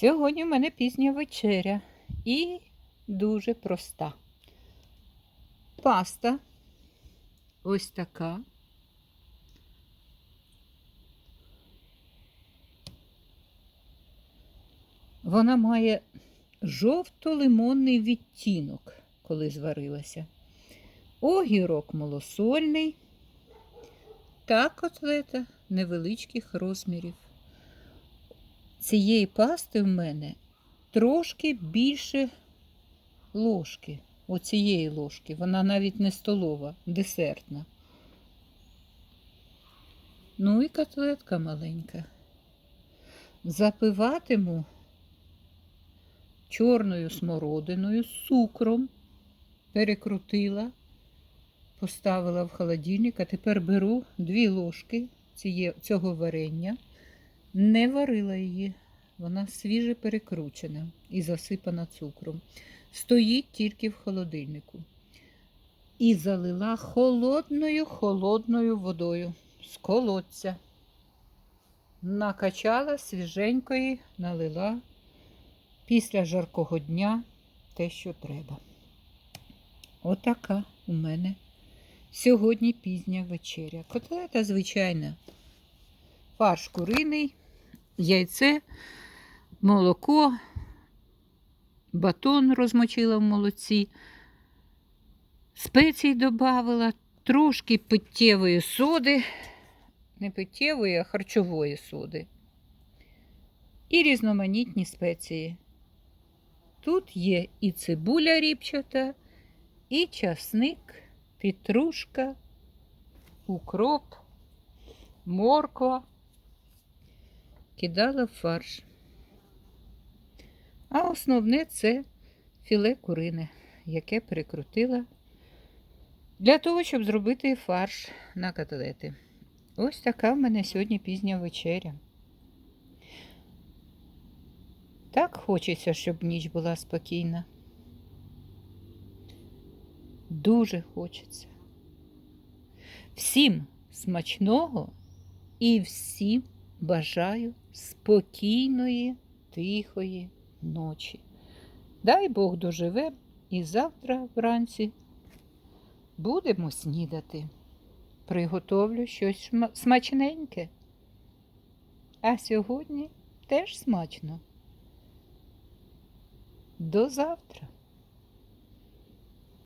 Сьогодні в мене пізня вечеря і дуже проста. Паста ось така. Вона має жовто-лимонний відтінок, коли зварилася. Огірок малосольний та котлета невеличких розмірів. Цієї пасти в мене трошки більше ложки. Оцієї ложки. Вона навіть не столова, десертна. Ну і котлетка маленька. Запиватиму чорною смородиною з цукром. Перекрутила, поставила в холодильник, а тепер беру дві ложки цього варення. Не варила її, вона свіже перекручена і засипана цукром. Стоїть тільки в холодильнику. І залила холодною холодною водою з колодця. Накачала свіженької, налила після жаркого дня те, що треба. Отака у мене сьогодні пізня вечеря. Котлета звичайна. Фарш куриний, яйце, молоко, батон розмочила в молоці, спецій додавала, трошки питтєвої соди, не питтєвої, а харчової соди. І різноманітні спеції. Тут є і цибуля ріпчата, і часник, петрушка, укроп, морква. Кидала в фарш. А основне це філе курине, яке перекрутила для того, щоб зробити фарш на котлети. Ось така в мене сьогодні пізня вечеря. Так хочеться, щоб ніч була спокійна. Дуже хочеться. Всім смачного і всім бажаю спокійної, тихої ночі. Дай Бог доживе і завтра вранці будемо снідати. Приготовлю щось смачненьке. А сьогодні теж смачно. До завтра.